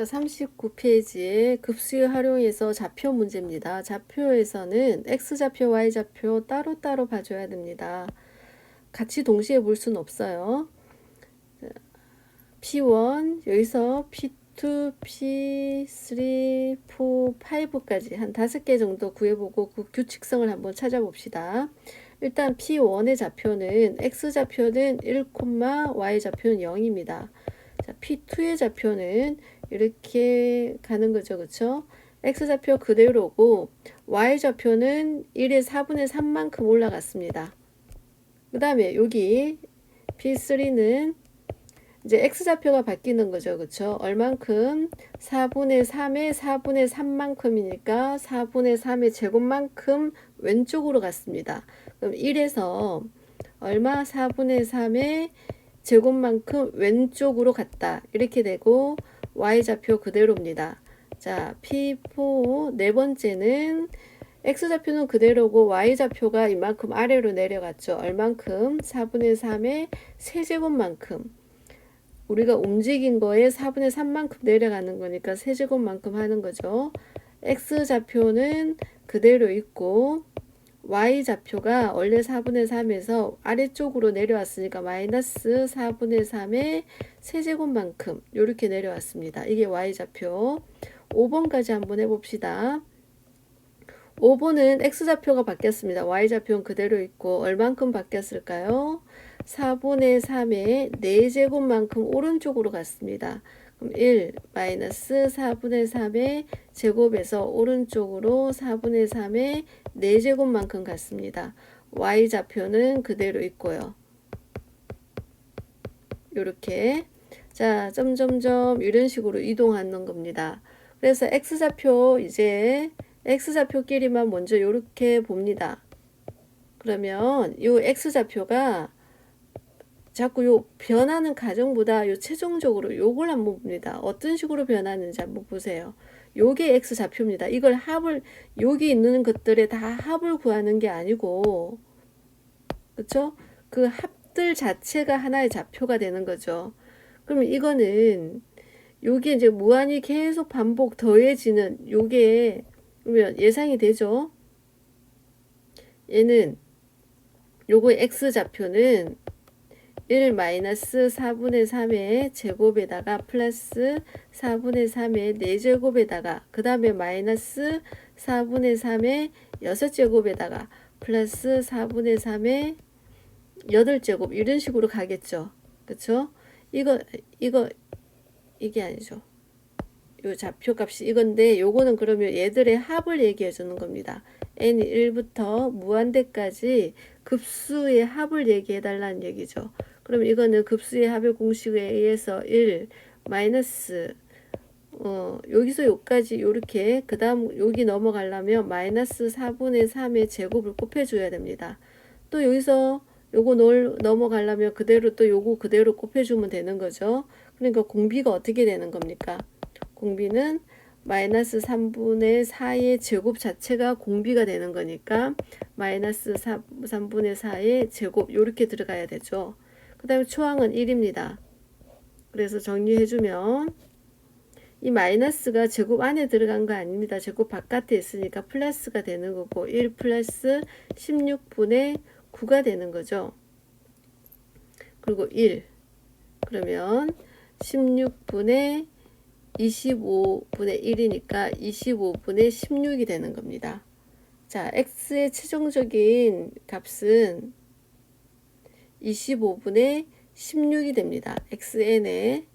자, 39페이지에 급수에 활용해서 좌표 문제입니다. 좌표에서는 X좌표, Y좌표 따로따로 봐줘야 됩니다. 같이 동시에 볼 수는 없어요. 자, P1, 여기서 P2, P3, 4, 5까지 한 다섯 개 정도 구해보고 그 규칙성을 한번 찾아봅시다. 일단 P1의 좌표는 X좌표는 1, Y좌표는 0입니다. 자, P2의 좌표는 이렇게 가는 거죠. 그쵸? X좌표 그대로고 Y좌표는 1의 4분의 3만큼 올라갔습니다. 그 다음에 여기 P3는 이제 X좌표가 바뀌는 거죠. 그쵸? 얼만큼? 4분의 3의 4분의 3만큼이니까 4분의 3의 제곱만큼 왼쪽으로 갔습니다. 그럼 1에서 얼마? 4분의 3의 제곱만큼 왼쪽으로 갔다. 이렇게 되고 y좌표 그대로입니다. 자, P4 네 번째는 x좌표는 그대로고 y좌표가 이만큼 아래로 내려갔죠. 얼만큼? 4분의 3의 세제곱만큼. 우리가 움직인 거에 4분의 3만큼 내려가는 거니까 세제곱만큼 하는 거죠. x좌표는 그대로 있고 y좌표가 원래 4분의 3에서 아래쪽으로 내려왔으니까 마이너스 4분의 3의 세제곱만큼 이렇게 내려왔습니다. 이게 y좌표. 5번까지 한번 해봅시다. 5번은 x좌표가 바뀌었습니다. y좌표는 그대로 있고 얼만큼 바뀌었을까요? 4분의 3의 4제곱만큼 오른쪽으로 갔습니다. 그럼 1 마이너스 4분의 3의 제곱에서 오른쪽으로 4분의 3의 4제곱만큼 갔습니다. y좌표는 그대로 있고요. 이렇게 자 점점점 이런 식으로 이동하는 겁니다. 그래서 x좌표 이제 x좌표끼리만 먼저 이렇게 봅니다. 그러면 이 x좌표가 자꾸 요 변하는 과정보다 요 최종적으로 요걸 한번 봅니다. 어떤 식으로 변하는지 한번 보세요. 요게 x 좌표입니다. 이걸 합을 여기 있는 것들에 다 합을 구하는 게 아니고 그렇죠? 그 합들 자체가 하나의 좌표가 되는 거죠. 그러면 이거는 요게 이제 무한히 계속 반복 더해지는 요게 그러면 예상이 되죠. 얘는 요거 x 좌표는 1 마이너스 4분의 3의 제곱에다가 플러스 4분의 3의 4제곱에다가 그 다음에 마이너스 4분의 3의 6제곱에다가 플러스 4분의 3의 8제곱 이런 식으로 가겠죠. 그쵸? 이거 이거 이게 아니죠. 요 좌표 값이 이건데 요거는 그러면 얘들의 합을 얘기해 주는 겁니다. n 1부터 무한대까지 급수의 합을 얘기해 달라는 얘기죠. 그럼 이거는 급수의 합의 공식에 의해서 1 마이너스 어 여기서 여기까지 요렇게 그 다음 여기 넘어가려면 마이너스 4분의 3의 제곱을 곱해줘야 됩니다. 또 여기서 요거 넣을, 넘어가려면 그대로 또 요거 그대로 곱해주면 되는 거죠. 그러니까 공비가 어떻게 되는 겁니까? 공비는 마이너스 3분의 4의 제곱 자체가 공비가 되는 거니까 마이너스 3, 3분의 4의 제곱 이렇게 들어가야 되죠. 그 다음에 초항은 1입니다. 그래서 정리해주면 이 마이너스가 제곱 안에 들어간 거 아닙니다. 제곱 바깥에 있으니까 플러스가 되는 거고 1 플러스 16분의 9가 되는 거죠. 그리고 1 그러면 16분의 25분의 1이니까 25분의 16이 되는 겁니다. 자, x의 최종적인 값은 25분의 16이 됩니다. xn에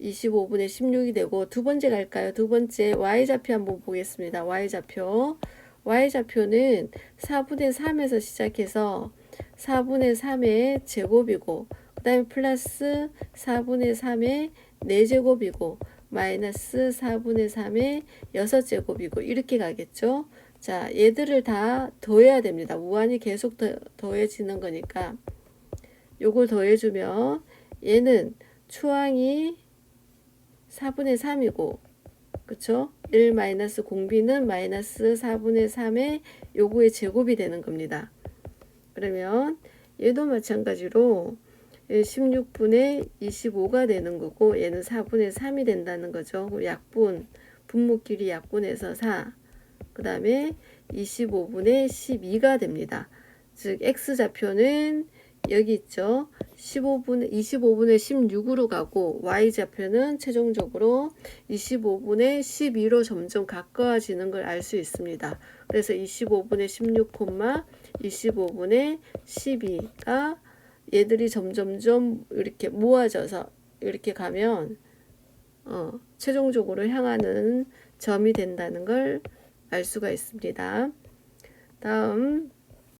25분의 16이 되고 두 번째 갈까요? 두 번째 y좌표 한번 보겠습니다. y좌표 y좌표는 4분의 3에서 시작해서 4분의 3의 제곱이고 그 다음에 플러스 4분의 3의 4제곱이고 마이너스 4분의 3의 6제곱이고 이렇게 가겠죠. 자, 얘들을 다 더해야 됩니다. 무한히 계속 더, 더해지는 거니까 요걸 더해주면 얘는 추항이 4분의 3이고 그쵸? 1 마이너스 공비는 마이너스 4분의 3의 요거의 제곱이 되는 겁니다. 그러면 얘도 마찬가지로 16분의 25가 되는 거고 얘는 4분의 3이 된다는 거죠. 약분 분모끼리 약분해서 4. 그 다음에 25분의 12가 됩니다. 즉 x좌표는 여기 있죠. 15분 25분의 16으로 가고 y좌표는 최종적으로 25분의 12로 점점 가까워지는 걸 알 수 있습니다. 그래서 25분의 16, 25분의 12가 얘들이 점점점 이렇게 모아져서 이렇게 가면 어, 최종적으로 향하는 점이 된다는 걸 알 수가 있습니다. 다음